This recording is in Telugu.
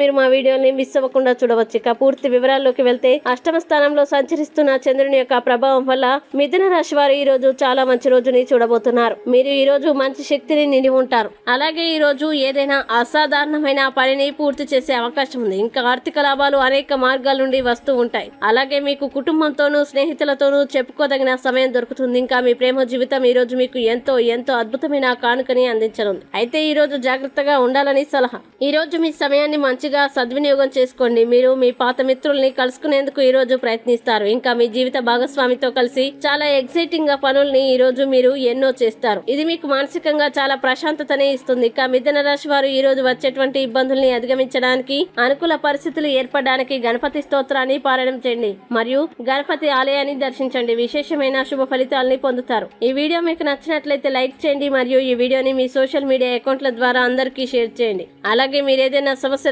మీరు మా వీడియోని మిస్ అవ్వకుండా చూడవచ్చు. ఇక పూర్తి వివరాల్లోకి వెళ్తే అష్టమ స్థానంలో సంచరిస్తున్న చంద్రుని యొక్క ప్రభావం వల్ల మిథున రాశి వారు ఈ రోజు చాలా మంచి రోజుని చూడబోతున్నారు. మీరు ఈ రోజు మంచి శక్తిని నిండి ఉంటారు. అలాగే ఈ రోజు ఏదైనా అసాధారణమైన పనిని పూర్తి చేసే అవకాశం ఉంది. ఇంకా ఆర్థిక లాభాలు అనేక మార్గాల నుండి వస్తూ ఉంటాయి. అలాగే మీకు కుటుంబంతోనూ స్నేహితులతోనూ చెప్పుకోదగిన సమయం దొరుకుతుంది. ఇంకా మీ ప్రేమ జీవితం ఈ రోజు మీకు ఎంతో ఎంతో అద్భుతమైన కానుకని అందించనుంది. అయితే ఈ రోజు జాగ్రత్తగా ఉండాలని సలహా. ఈ రోజు మీ సమయాన్ని మంచిగా సద్వినియోగం చేసుకోండి. మీరు మీ పాత మిత్రుల్ని కలుసుకునేందుకు ఈ రోజు ప్రయత్నిస్తారు. ఇంకా మీ జీవిత భాగస్వామితో కలిసి చాలా ఎక్సైటింగ్గా పనుల్ని ఈ రోజు మీరు ఎన్నో చేస్తారు. ఇది మీకు మానసికంగా చాలా ప్రశాంతతని ఇస్తుంది. ఇక మిథున రాశి వారు ఈ రోజు వచ్చేటువంటి ఇబ్బందుల్ని అధిగమించడానికి అనుకూల పరిస్థితులు ఏర్పడడానికి గణపతి స్తోత్రాన్ని పారాయణం చేయండి. మరియు గణపతి ఆలయాన్ని దర్శించండి. విశేషమైన శుభ ఫలితాలని పొందుతారు. ఈ వీడియో మీకు నచ్చినట్లయితే లైక్ చేయండి. మరియు ఈ వీడియోని మీ సోషల్ మీడియా అకౌంట్ల ద్వారా అందరికీ షేర్ చేయండి. అలాగే మీరు ఏదైనా సమస్య